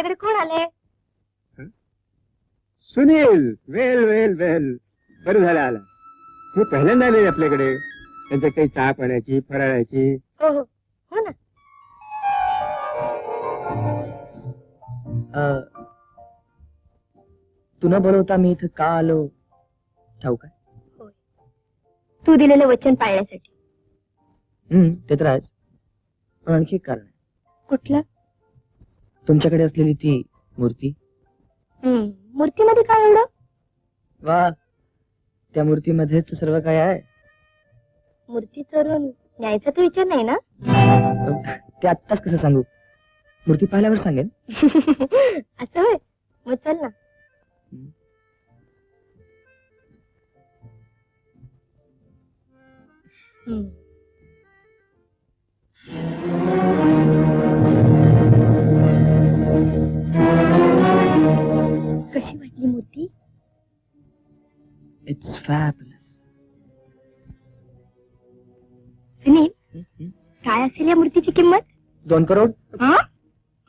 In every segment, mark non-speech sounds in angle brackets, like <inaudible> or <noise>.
आपल्याकडे कोण आले सुनील वेल वेल वेल. बरं झालं आला. हे पहिल्यांदा आले आपल्याकडे. त्यांच्या काही चहा पाण्याची फराळाची. हो हो. हो ना. तू न बोलवता मी इथं का आलो? ठाऊ काय? तू दिलेलं वचन पाळण्यासाठी. हम्म ते तर आहेच. पण आणखी एक कारण आहे. कुठलं? तुमच्याकडे असलेली ती मूर्ती? हम्म, मूर्तीमध्ये काय एवढं? वा त्या मूर्तीमध्येच सर्व काय आहे? मूर्ती चोरून न्यायचा तर विचार नाही ना? ते आत्ताच कसं सांगू? मूर्ती पाहिल्यावर सांगेन. <laughs> असं होय? मग चल ना. हम्म. या मूर्तीची किंमत? दोन करोड? हा?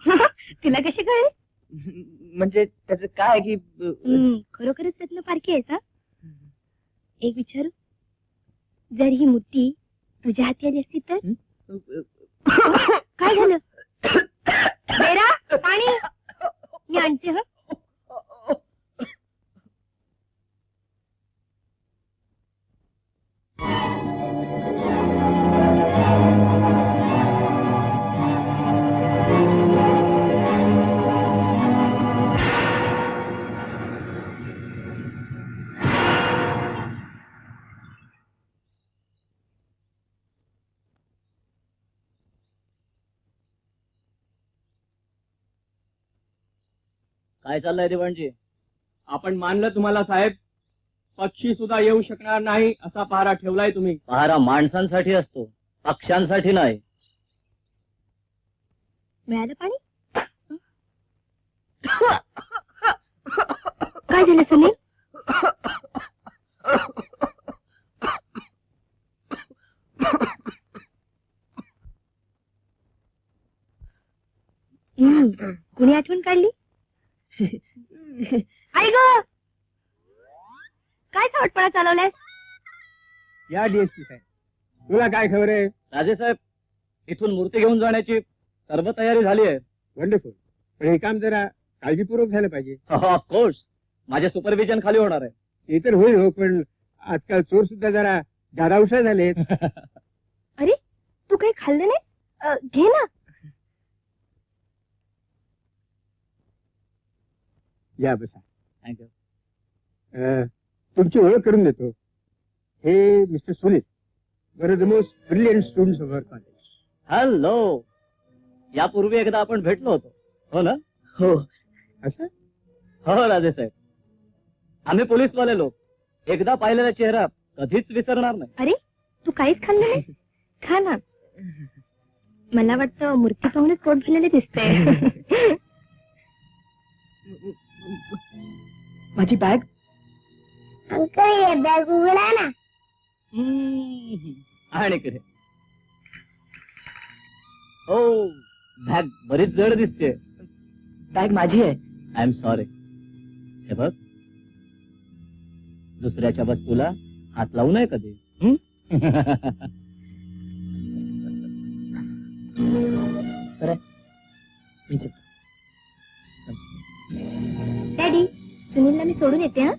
<laughs> तुला कशी कळेल? म्हणजे त्याचं काय आहे की खरोखरच रत्न पारखी आहेस हा एक विचारू? जर ही मूर्ती तुझ्या हाती आली असती तर? <laughs> काय झालं? <coughs> बेरा पाणी? आणते ह? काय चाललंय देवाणजी आपण मानलं तुम्हाला साहेब पक्षी सुद्धा येऊ शकणार नाही असा पहारा ठेवलाय तुम्ही. पहारा माणसांसाठी असतो पक्ष्यांसाठी नाही. मिळालं पाणी? काय झालं सुनील हम्म, कुणी आठवण काढली? <laughs> आई ग! काय चावटपणा चालवलाय या डीएसपी साहेब. तुला काय खबर आहे? राजे साहेब इथून मूर्ती घेऊन जाण्याची सर्व तयारी झाली आहे. वंडरफुल पण हे काम जरा काळजीपूर्वक झालं पाहिजे. ऑफकोर्स माझ्या सुपरविजन खाली होणार आहे. ते तर होईल हो पण आजकाल चोर सुद्धा जरा दादावशा झालेत. <laughs> अरे तू काही खाल्लं नाही? अ, घे ना. या बसा. थँक्यू अं, तुमची ओळख करून देतो. हे mister Sunil of the most brilliant student of our college hello यापूर्वी एकदा आपण भेटलो होतो. हो ना? हो. असं? हो राजे साहेब. आम्ही पोलीसवाले लोक. एकदा पाहिलेला चेहरा कधीच विसरणार नाही. अरे तू काहीच खाल्लं नाही? <laughs> खा ना. मला वाटतं मूर्ती पाहूनच पोट भरलेले दिसतंय. <laughs> माझी बॅग? अंकल बॅग उघडा ना. आणि इकडे. हो बॅग बरीच जड दिसते. बॅग माझी आहे. आय एम सॉरी हे बघ. दुसऱ्याच्या वस्तूला हात लावू नये कधी. हं? मी चुकलो. डॅडी सुनीलला मी सोडून येते हा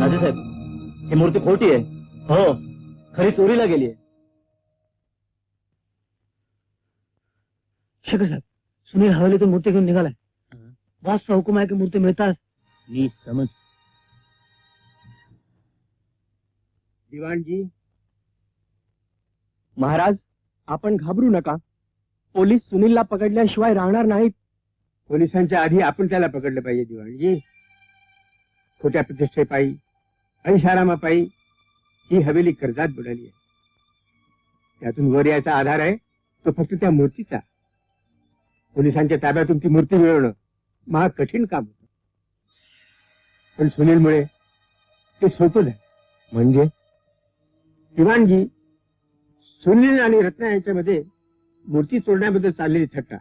राजे साहेब ही मूर्ती खोटी आहे हो खरी चोरीला गेली आहे शेखर साहेब सुनील हवेलीतून मूर्ती घेऊन निघालाय. बॉसचा हुकुम आहे की मूर्ती मिळतात मी समज दिवाणजी. महाराज आपण घाबरू नका. पोलीस सुनीलला पकडल्याशिवाय राहणार नाहीत. पोलिसांच्या आधी आपण त्याला पकडलं पाहिजे दिवाणजी. खोट्या प्रतिष्ठेपायी ऐशारामापायी ही हवेली कर्जात बुडाली आहे. त्यातून वर यायचा आधार आहे तो फक्त त्या मूर्तीचा. पोलिसांच्या ताब्यातून ती मूर्ती मिळवणं महा कठीण काम होतं. पण सुनीलमुळे ते सोपं झालं. म्हणजे? शिवानजी सुनील आणि रत्ना यांच्यामध्ये मूर्ती चोरण्याबद्दल चाललेली थट्टा.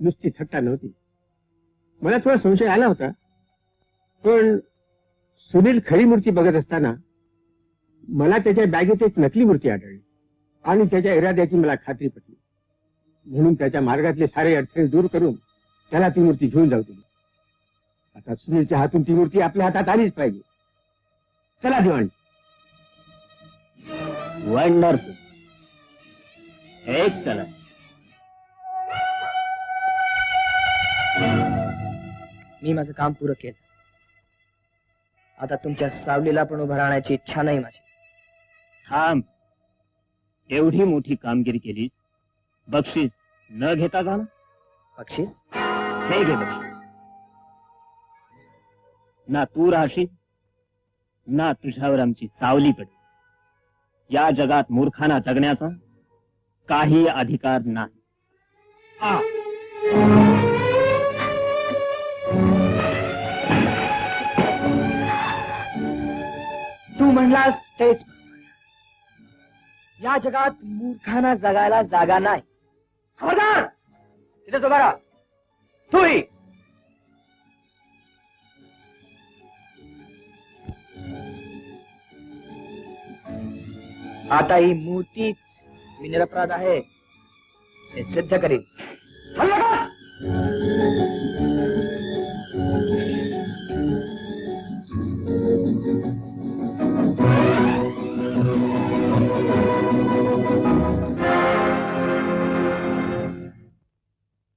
नुसती थट्टा नव्हती. मला थोडा संशय आला होता. पण सुनील खरी मूर्ती बघत असताना मला त्याच्या बॅगेत एक नकली मूर्ती आढळली आणि त्याच्या इराद्याची मला खात्री पटली. म्हणून त्याच्या मार्गातले सारे अडथळे दूर करून त्याला ती मूर्ती घेऊन जाऊ दिली. आता सुनीलच्या हातून ती मूर्ती आपल्या हातात आलीच पाहिजे. चला दिवाण वंडरफुल एक्सलंट मी माझं काम पुरं केलं. आता तुमच्या सावलीला पण उभं राहण्याची इच्छा नाही माझी. थांब. एवढी मोठी कामगिरी केलीस? बक्षीस न घेता का बक्षीस? हे घे बक्षीस. ना तू राहशील ना तुझ्यावर आमची सावली पडेल. या जगात मूर्खांना जगण्याचा काही अधिकार नाही. आ. तू म्हणलास तेच. या जगात मूर्खांना जगायला जागा नाही. खबरदार! तिथे जोगारा राहा. तूही आता ही मूर्तीच मी निरपराध आहे. हे सिद्ध करीन.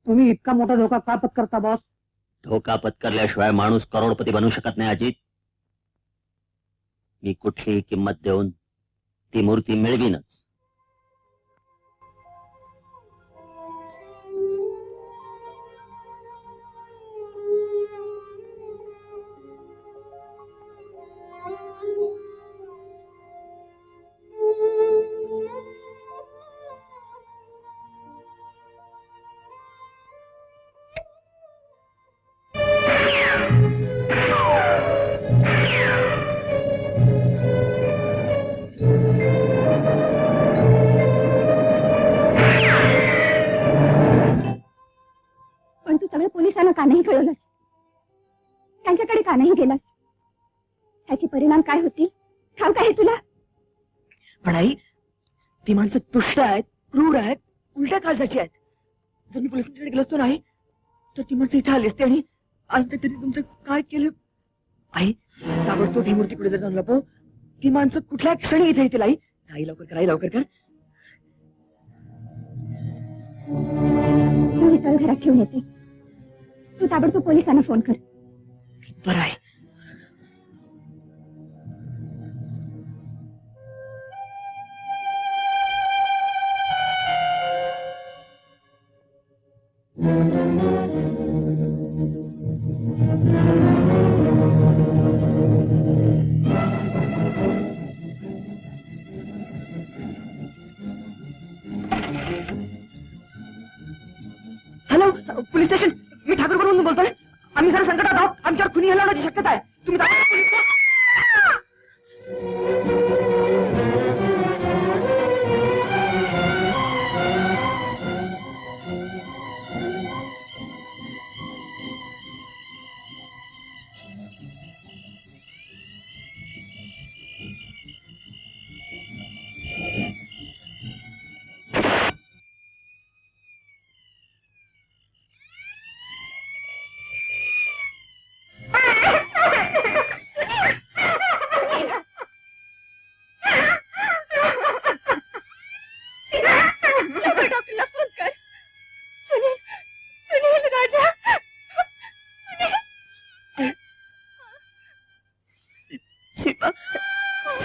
तुम्ही इतका मोठा धोका का पत्करता बॉस धोका पत्करल्याशिवाय माणूस करोडपती बनू शकत नाही अजित. मी कुठलीही किंमत देऊन ती मूर्ती मिळवीनच. ती माणसं तुष्ट आहेत क्रूर आहेत उलट्या काळजाची आहेत. जर मी पोलिसांकडे गेलो असतो नाही तर ती माणसं इथे आली असते आणि आणि ते त्यांनी तुमचं काय केलं? आई ताबडतोब ही मूर्ती पुढे जर जाऊन लपव. ती माणसं कुठल्या क्षणी इथे येतील आई? आई लवकर कर आई लवकर कर. तू घरात ठेवून येते. तू ताबडतोब पोलिसांना फोन कर. बरं आहे पोलीस स्टेशन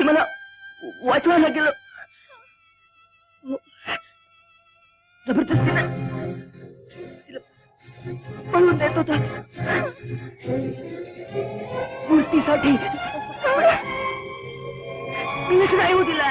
सीमाला वाचवायला गेलो जबरदस्तीने पळून देत होता. मूर्तीसाठी. मी नाही होऊ दिला.